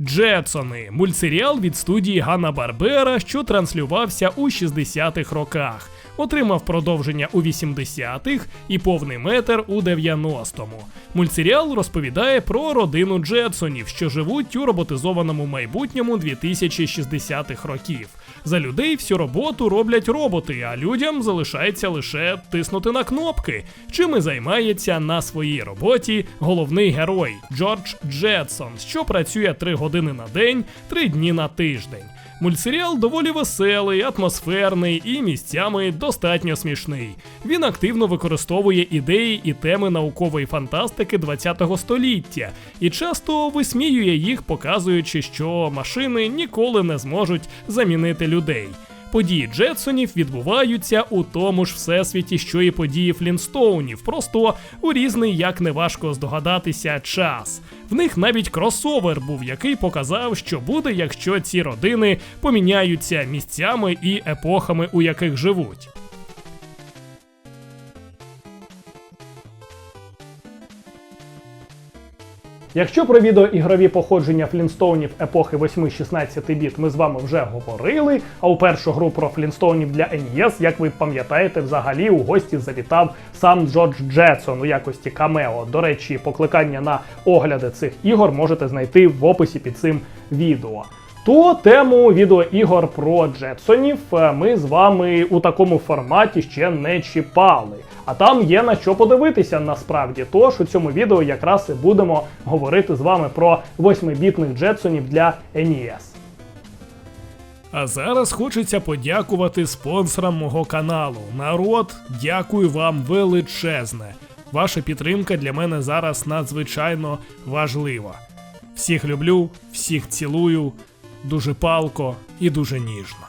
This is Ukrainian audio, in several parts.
Джетсони мультсеріал від студії Ганна Барбера, що транслювався у 60-х роках, отримав продовження у 80-х і повний метр у 90-му. Мультсеріал розповідає про родину Джетсонів, що живуть у роботизованому майбутньому 2060-х років. За людей всю роботу роблять роботи, а людям залишається лише тиснути на кнопки, чим і займається на своїй роботі головний герой Джордж Джетсон, що працює 3 години на день, 3 дні на тиждень. Мультсеріал доволі веселий, атмосферний і місцями достатньо смішний. Він активно використовує ідеї і теми наукової фантастики ХХ століття і часто висміює їх, показуючи, що машини ніколи не зможуть замінити людей. Події Джетсонів відбуваються у тому ж всесвіті, що і події Флінстоунів, просто у різний, як неважко здогадатися, час. В них навіть кросовер був, який показав, що буде, якщо ці родини поміняються місцями і епохами, у яких живуть. Якщо про відеоігрові походження Флінстоунів епохи 8-16 біт ми з вами вже говорили, а у першу гру про Флінстоунів для NES, як ви пам'ятаєте, взагалі у гості завітав сам Джордж Джетсон у якості камео. До речі, покликання на огляди цих ігор можете знайти в описі під цим відео. То тему відеоігор про Джетсонів е, ми з вами у такому форматі ще не чіпали. А там є на що подивитися насправді. Тож у цьому відео якраз і будемо говорити з вами про 8-бітних Джетсонів для NES. А зараз хочеться подякувати спонсорам мого каналу. Народ, дякую вам величезне. Ваша підтримка для мене зараз надзвичайно важлива. Всіх люблю, всіх цілую, дуже палко і дуже ніжно.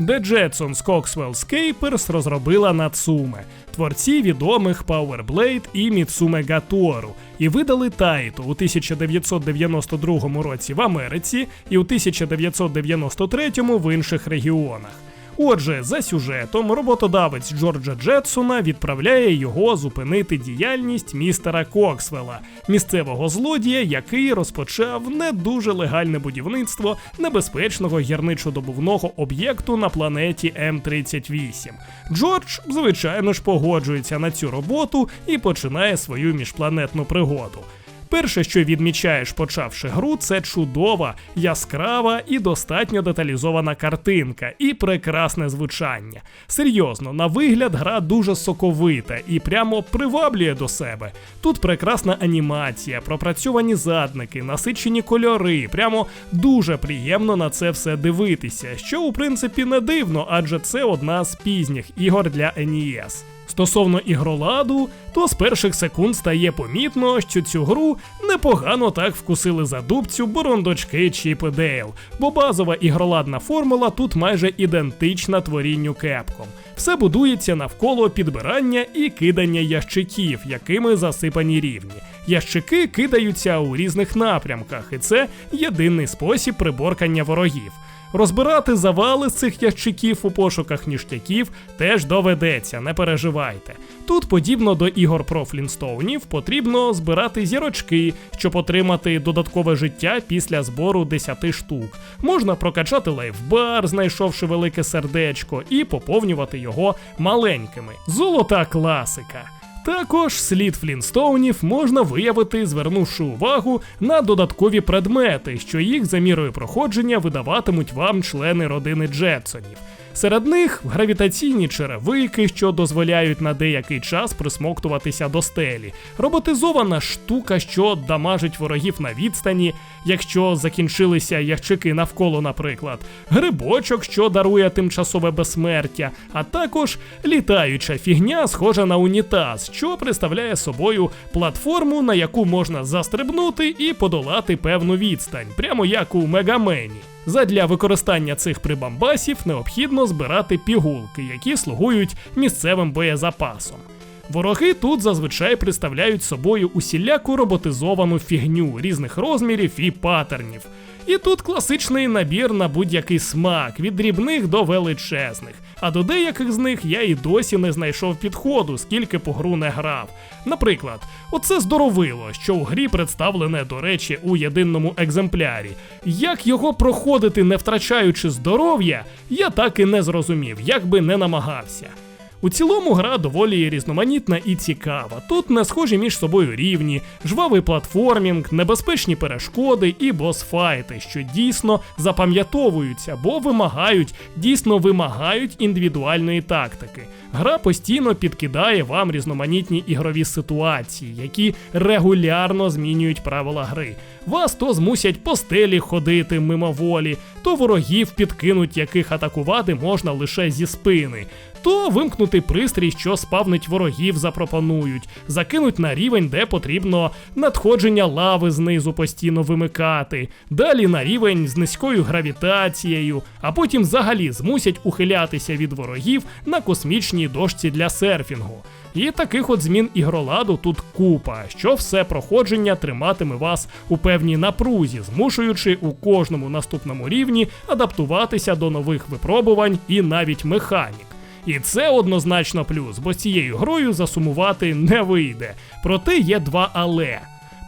The Jetsons Coxwell Scapers розробила Natsume, творці відомих Power Blade і Mitsume Gaтору, і видали Тайту у 1992 році в Америці і у 1993 в інших регіонах. Отже, за сюжетом роботодавець Джорджа Джетсона відправляє його зупинити діяльність містера Коксвелла, місцевого злодія, який розпочав не дуже легальне будівництво небезпечного гірничодобувного об'єкту на планеті М38. Джордж, звичайно ж, погоджується на цю роботу і починає свою міжпланетну пригоду. Перше, що відмічаєш, почавши гру, це чудова, яскрава і достатньо деталізована картинка і прекрасне звучання. Серйозно, на вигляд гра дуже соковита і прямо приваблює до себе. Тут прекрасна анімація, пропрацьовані задники, насичені кольори. Прямо дуже приємно на це все дивитися, що у принципі не дивно, адже це одна з пізніх ігор для NES. Стосовно ігроладу, то з перших секунд стає помітно, що цю гру непогано так вкусили за дубцю борондочки Чіп і Дейл, бо базова ігроладна формула тут майже ідентична творінню Capcom. Все будується навколо підбирання і кидання ящиків, якими засипані рівні. Ящики кидаються у різних напрямках, і це єдиний спосіб приборкання ворогів. Розбирати завали з цих ящиків у пошуках ніштяків теж доведеться, не переживайте. Тут, подібно до ігор про флінстоунів, потрібно збирати зірочки, щоб отримати додаткове життя після збору 10 штук. Можна прокачати лайфбар, знайшовши велике сердечко, і поповнювати його маленькими. Золота класика. Також слід флінстоунів можна виявити, звернувши увагу на додаткові предмети, що їх за мірою проходження видаватимуть вам члени родини Джетсонів. Серед них гравітаційні черевики, що дозволяють на деякий час присмоктуватися до стелі, роботизована штука, що дамажить ворогів на відстані, якщо закінчилися ящики навколо, наприклад, грибочок, що дарує тимчасове безсмертя, а також літаюча фігня, схожа на унітаз, що представляє собою платформу, на яку можна застрибнути і подолати певну відстань, прямо як у Мегамені. Задля використання цих прибамбасів необхідно збирати пігулки, які слугують місцевим боєзапасом. Вороги тут зазвичай представляють собою усіляку роботизовану фігню різних розмірів і паттернів. І тут класичний набір на будь-який смак, від дрібних до величезних. А до деяких з них я і досі не знайшов підходу, скільки по гру не грав. Наприклад, оце здоровило, що у грі представлене, до речі, у єдиному екземплярі. Як його проходити, не втрачаючи здоров'я, я так і не зрозумів, як би не намагався. У цілому гра доволі різноманітна і цікава. Тут не схожі між собою рівні, жвавий платформінг, небезпечні перешкоди і босфайти, що дійсно запам'ятовуються, бо вимагають, дійсно вимагають індивідуальної тактики. Гра постійно підкидає вам різноманітні ігрові ситуації, які регулярно змінюють правила гри. Вас то змусять по стелі ходити мимоволі, то ворогів підкинуть, яких атакувати можна лише зі спини, то вимкнути пристрій, що спавнить ворогів, запропонують, закинуть на рівень, де потрібно надходження лави знизу постійно вимикати, далі на рівень з низькою гравітацією, а потім взагалі змусять ухилятися від ворогів на космічній дошці для серфінгу. І таких от змін ігроладу тут купа, що все проходження триматиме вас у певній напрузі, змушуючи у кожному наступному рівні адаптуватися до нових випробувань і навіть механік. І це однозначно плюс, бо цією грою засумувати не вийде. Проте є два але.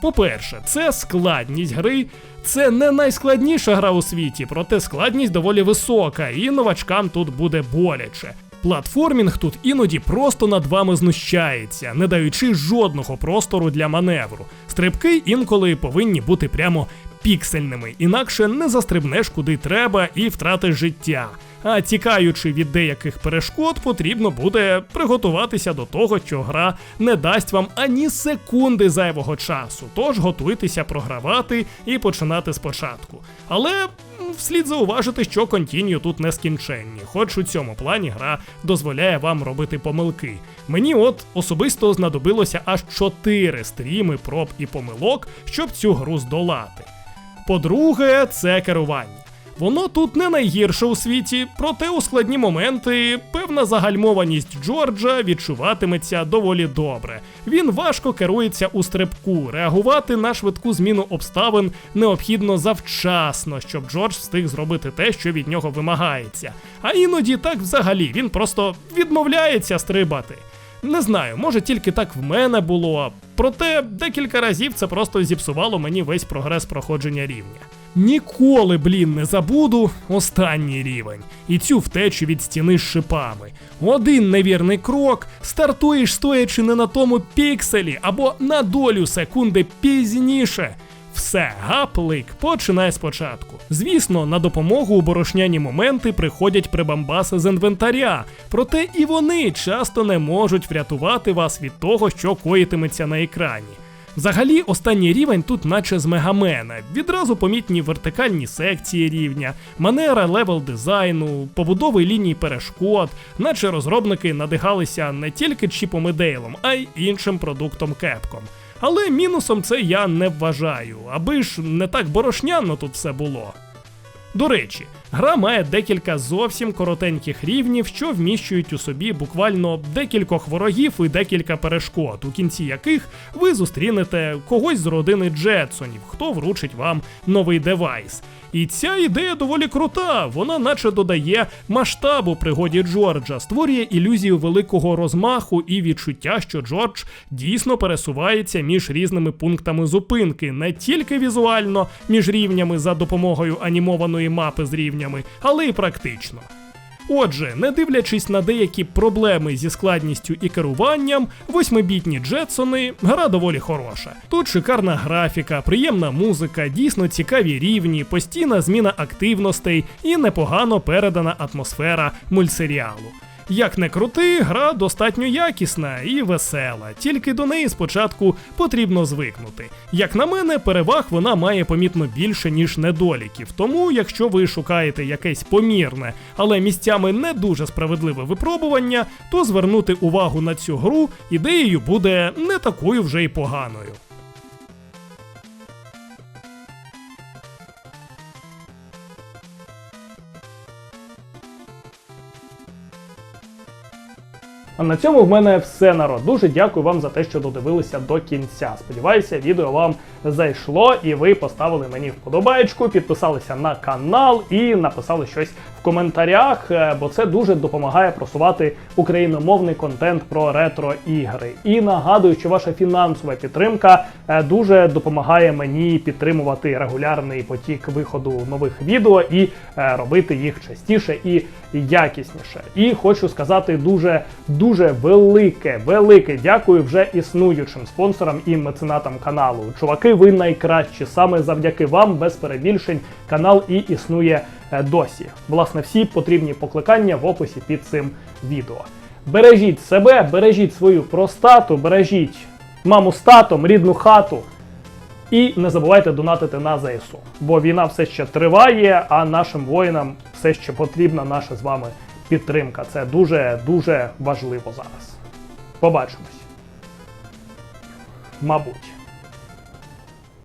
По-перше, це складність гри. Це не найскладніша гра у світі, проте складність доволі висока, і новачкам тут буде боляче. Платформінг тут іноді просто над вами знущається, не даючи жодного простору для маневру. Стрибки інколи повинні бути прямо піксельними, інакше не застрибнеш куди треба і втратиш життя. А тікаючи від деяких перешкод, потрібно буде приготуватися до того, що гра не дасть вам ані секунди зайвого часу. Тож готуйтеся програвати і починати спочатку. Але вслід зауважити, що контінію тут нескінченні, хоч у цьому плані гра дозволяє вам робити помилки. Мені от особисто знадобилося аж 4 стріми проб і помилок, щоб цю гру здолати. По-друге, це керування. Воно тут не найгірше у світі, проте у складні моменти певна загальмованість Джорджа відчуватиметься доволі добре. Він важко керується у стрибку. Реагувати на швидку зміну обставин необхідно завчасно, щоб Джордж встиг зробити те, що від нього вимагається. А іноді так взагалі він просто відмовляється стрибати. Не знаю, може тільки так в мене було, проте декілька разів це просто зіпсувало мені весь прогрес проходження рівня. Ніколи, блін, не забуду останній рівень і цю втечу від стіни з шипами. Один невірний крок, стартуєш стоячи не на тому пікселі або на долю секунди пізніше. Все, гаплик, починай спочатку. Звісно, на допомогу у борошняні моменти приходять прибамбаси з інвентаря, проте і вони часто не можуть врятувати вас від того, що коїтиметься на екрані. Взагалі, останній рівень тут, наче з мегамена, відразу помітні вертикальні секції рівня, манера левел дизайну, побудови ліній перешкод, наче розробники надигалися не тільки чіпом і дейлом, а й іншим продуктом Capcom. Але мінусом це я не вважаю, аби ж не так борошняно тут все було. До речі, гра має декілька зовсім коротеньких рівнів, що вміщують у собі буквально декількох ворогів і декілька перешкод, у кінці яких ви зустрінете когось з родини Джетсонів, хто вручить вам новий девайс. І ця ідея доволі крута, вона наче додає масштабу пригоді Джорджа, створює ілюзію великого розмаху і відчуття, що Джордж дійсно пересувається між різними пунктами зупинки, не тільки візуально між рівнями за допомогою анімованої мапи з рівнями, але й практично. Отже, не дивлячись на деякі проблеми зі складністю і керуванням, восьмибітні Джетсони гра доволі хороша. Тут шикарна графіка, приємна музика, дійсно цікаві рівні, постійна зміна активностей і непогано передана атмосфера мультсеріалу. Як не крути, гра достатньо якісна і весела, тільки до неї спочатку потрібно звикнути. Як на мене, переваг вона має помітно більше, ніж недоліків. Тому, якщо ви шукаєте якесь помірне, але місцями не дуже справедливе випробування, то звернути увагу на цю гру ідеєю буде не такою вже й поганою. А на цьому в мене все народ. Дуже дякую вам за те, що додивилися до кінця. Сподіваюся, відео вам зайшло і ви поставили мені вподобаєчку, підписалися на канал і написали щось в коментарях, е, бо це дуже допомагає просувати україномовний контент про ретро ігри. І нагадую, що ваша фінансова підтримка е, дуже допомагає мені підтримувати регулярний потік виходу нових відео і е, робити їх частіше і якісніше. І хочу сказати дуже дуже велике, велике дякую вже існуючим спонсорам і меценатам каналу. Чуваки, ви найкращі. Саме завдяки вам, без перебільшень, канал і існує е, досі. Власне, всі потрібні покликання в описі під цим відео. Бережіть себе, бережіть свою простату, бережіть маму з татом, рідну хату. І не забувайте донатити на ЗСУ, бо війна все ще триває, а нашим воїнам все ще потрібна наша з вами підтримка. Це дуже дуже важливо зараз. Побачимось. Мабуть.